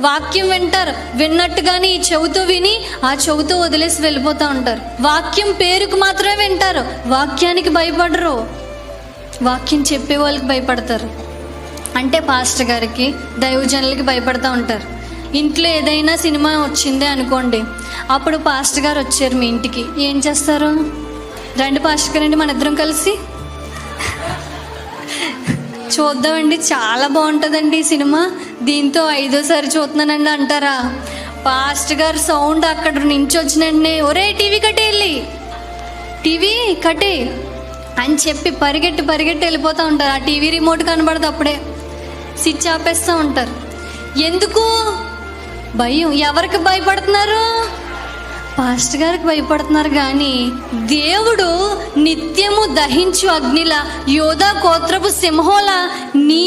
వాక్యం వింటారు. విన్నట్టుగానే ఈ చెవుతో విని ఆ చెవుతో వదిలేసి వెళ్ళిపోతూ ఉంటారు. వాక్యం పేరుకు మాత్రమే వింటారు. వాక్యానికి భయపడరు. వాక్యం చెప్పే వాళ్ళకి భయపడతారు. అంటే పాస్టర్ గారికి దైవజనులకి భయపడుతూ ఉంటారు. ఇంట్లో ఏదైనా సినిమా వచ్చిందే అనుకోండి. అప్పుడు పాస్టర్ గారు వచ్చారు మీ ఇంటికి. ఏం చేస్తారు? రండి పాస్టర్ గారు అండి మన ఇద్దరం కలిసి. చూద్దామండి చాలా బాగుంటుందండి ఈ సినిమా. దీంతో ఐదోసారి చూస్తున్నానండి అంటారా. ఫాస్ట్ గారు సౌండ్ అక్కడ నుంచి వచ్చినండి ఒరే టీవీ కట్టేయాలి టీవీ కట్టే. అని చెప్పి పరిగెట్టి పరిగెట్టి వెళ్ళిపోతూ ఉంటారు. ఆ టీవీ రిమోట్ కనబడదు అప్పుడే. స్విచ్ ఆపేస్తూ ఉంటారు. ఎందుకు? భయం. ఎవరికి భయపడుతున్నారు? పాస్టర్ గారికి భయపడుతున్నారు కానీ దేవుడు నిత్యము దహించు అగ్నిల యోధా కోత్రపు సింహోల నీ